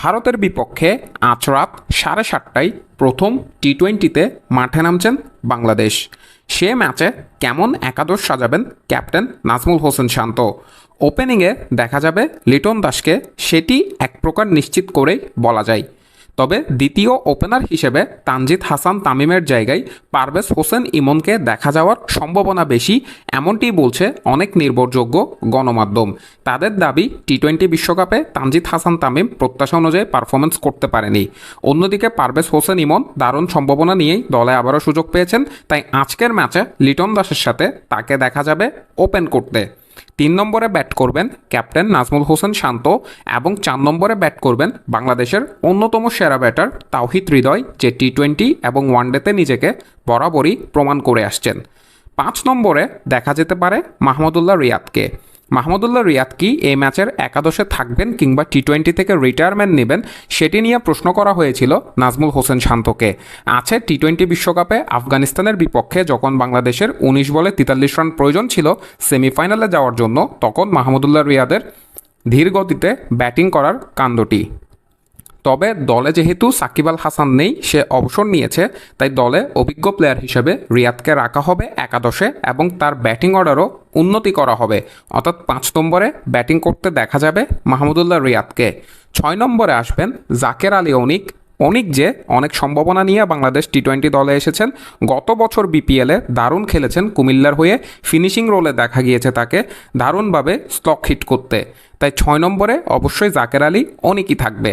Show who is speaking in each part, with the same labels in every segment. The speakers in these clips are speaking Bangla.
Speaker 1: ভারতের বিপক্ষে আজ রাত সাড়ে সাতটায় প্রথম টি টোয়েন্টিতে মাঠে নামছেন বাংলাদেশ। সে ম্যাচে কেমন একাদশ সাজাবেন ক্যাপ্টেন নাজমুল হোসেন শান্ত। ওপেনিংয়ে দেখা যাবে লিটন দাসকে সেটি এক প্রকার নিশ্চিত করেই বলা যায়। তবে দ্বিতীয় ওপেনার হিসেবে তানজিদ হাসান তামিমের জায়গায় পারভেজ হোসেন ইমনকে দেখা যাওয়ার সম্ভাবনা বেশি, এমনটি বলছে অনেক নির্ভরযোগ্য গণমাধ্যম। তাদের দাবি টি টোয়েন্টি বিশ্বকাপে তানজিদ হাসান তামিম প্রত্যাশা অনুযায়ী পারফরমেন্স করতে পারেনি। অন্যদিকে পারভেজ হোসেন ইমন দারুণ সম্ভাবনা নিয়েই দলে আবারও সুযোগ পেয়েছেন, তাই আজকের ম্যাচে লিটন দাসের সাথে তাকে দেখা যাবে ওপেন করতে। তিন নম্বরে ব্যাট করবেন ক্যাপ্টেন নাজমুল হোসেন শান্ত এবং চার নম্বরে ব্যাট করবেন বাংলাদেশের অন্যতম সেরা ব্যাটার তাওহিদ হৃদয়, যে টি টোয়েন্টি এবং ওয়ানডেতে নিজেকে বরাবরই প্রমাণ করে আসছেন। পাঁচ নম্বরে দেখা যেতে পারে মাহমুদুল্লাহ রিয়াদকে। মাহমুদুল্লাহ রিয়াদ কি এই ম্যাচের একাদশে থাকবেন কিংবা টি টোয়েন্টি থেকে রিটায়ারমেন্ট নেবেন, সেটি নিয়ে প্রশ্ন করা হয়েছিল নাজমুল হোসেন শান্তকে। আছে টি টোয়েন্টি বিশ্বকাপে আফগানিস্তানের বিপক্ষে যখন বাংলাদেশের উনিশ বলে তেতাল্লিশ রান প্রয়োজন ছিল সেমিফাইনালে যাওয়ার জন্য, তখন মাহমুদুল্লাহ রিয়াদের ধীর গতিতে ব্যাটিং করার কাণ্ডটি। তবে দলে যেহেতু সাকিব আল হাসান নেই, সে অবসর নিয়েছে, তাই দলে অভিজ্ঞ প্লেয়ার হিসেবে রিয়াদকে রাখা হবে একাদশে এবং তার ব্যাটিং অর্ডারও উন্নতি করা হবে। অর্থাৎ পাঁচ নম্বরে ব্যাটিং করতে দেখা যাবে মাহমুদুল্লাহ রিয়াদকে। ছয় নম্বরে আসবেন জাকের আলী অনিক। অনিক যে অনেক সম্ভাবনা নিয়ে বাংলাদেশ টি টোয়েন্টি দলে এসেছেন, গত বছর বিপিএলে দারুণ খেলেছেন কুমিল্লার হয়ে ফিনিশিং রোলে দেখা গিয়েছে তাকে, দারুণভাবে স্টক হিট করতে। তাই ছয় নম্বরে অবশ্যই জাকের আলী অনেকই থাকবে।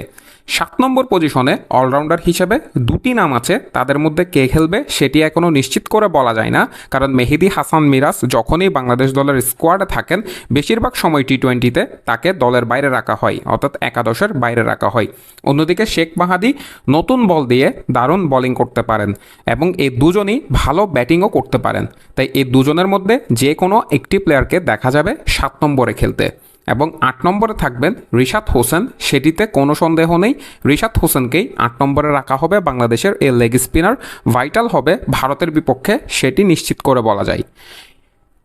Speaker 1: সাত নম্বর পজিশনে অলরাউন্ডার হিসেবে দুটি নাম আছে, তাদের মধ্যে কে খেলবে সেটি এখনও নিশ্চিত করে বলা যায় না, কারণ মেহেদি হাসান মিরাজ যখনই বাংলাদেশ দলের স্কোয়াডে থাকেন, বেশিরভাগ সময় টি টোয়েন্টিতে তাকে দলের বাইরে রাখা হয়, অর্থাৎ একাদশের বাইরে রাখা হয়। অন্যদিকে শেখ মাহাদি নতুন বল দিয়ে দারুণ বোলিং করতে পারেন এবং এই দুজনই ভালো ব্যাটিংও করতে পারেন। তাই এই দুজনের মধ্যে যে কোনো একটি প্লেয়ারকে দেখা যাবে সাত নম্বরে খেলতে। এবং আট নম্বরে থাকবেন রিশাদ হোসেন। সেটিতে কোনো সন্দেহ নেই। রিশাদ হোসেনকেই আট নম্বরে রাখা হবে বাংলাদেশের এ লেগ স্পিনার। ভাইটাল হবে ভারতের বিপক্ষে। সেটি নিশ্চিত করে বলা যায়।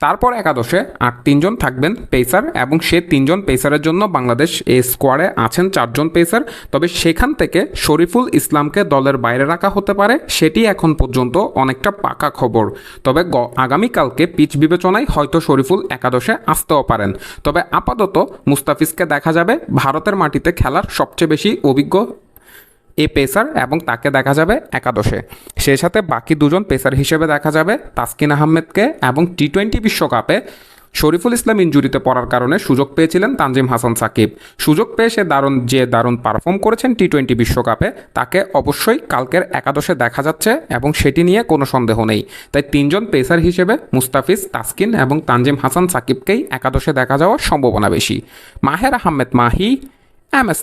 Speaker 1: তারপর একাদশে আট তিনজন থাকবেন পেসার এবং সে তিনজন পেসারের জন্য বাংলাদেশ এ স্কোয়াডে আছেন চারজন পেসার। তবে সেখান থেকে শরীফুল ইসলামকে দলের বাইরে রাখা হতে পারে, সেটি এখন পর্যন্ত অনেকটা পাকা খবর। তবে আগামীকালকে পিচ বিবেচনায় হয়তো শরীফুল একাদশে আসতেও পারেন। তবে আপাতত মুস্তাফিজকে দেখা যাবে, ভারতের মাটিতে খেলার সবচেয়ে বেশি অভিজ্ঞ এ পেসার এবং তাকে দেখা যাবে একাদশে। সেই সাথে বাকি দুজন পেসার হিসেবে দেখা যাবে তাসকিন আহমেদকে এবং টি টোয়েন্টি বিশ্বকাপে শরীফুল ইসলাম ইঞ্জুরিতে পড়ার কারণে সুযোগ পেয়েছিলেন তানজিম হাসান সাকিব। সুযোগ পেয়ে সে দারুণ, যে দারুণ পারফর্ম করেছেন টি টোয়েন্টি বিশ্বকাপে, তাকে অবশ্যই কালকের একাদশে দেখা যাচ্ছে এবং সেটি নিয়ে কোনো সন্দেহ নেই। তাই তিনজন পেসার হিসেবে মুস্তাফিজ, তাসকিন এবং তানজিম হাসান সাকিবকেই একাদশে দেখা যাওয়ার সম্ভাবনা বেশি। Maher Ahmed Mahi, M S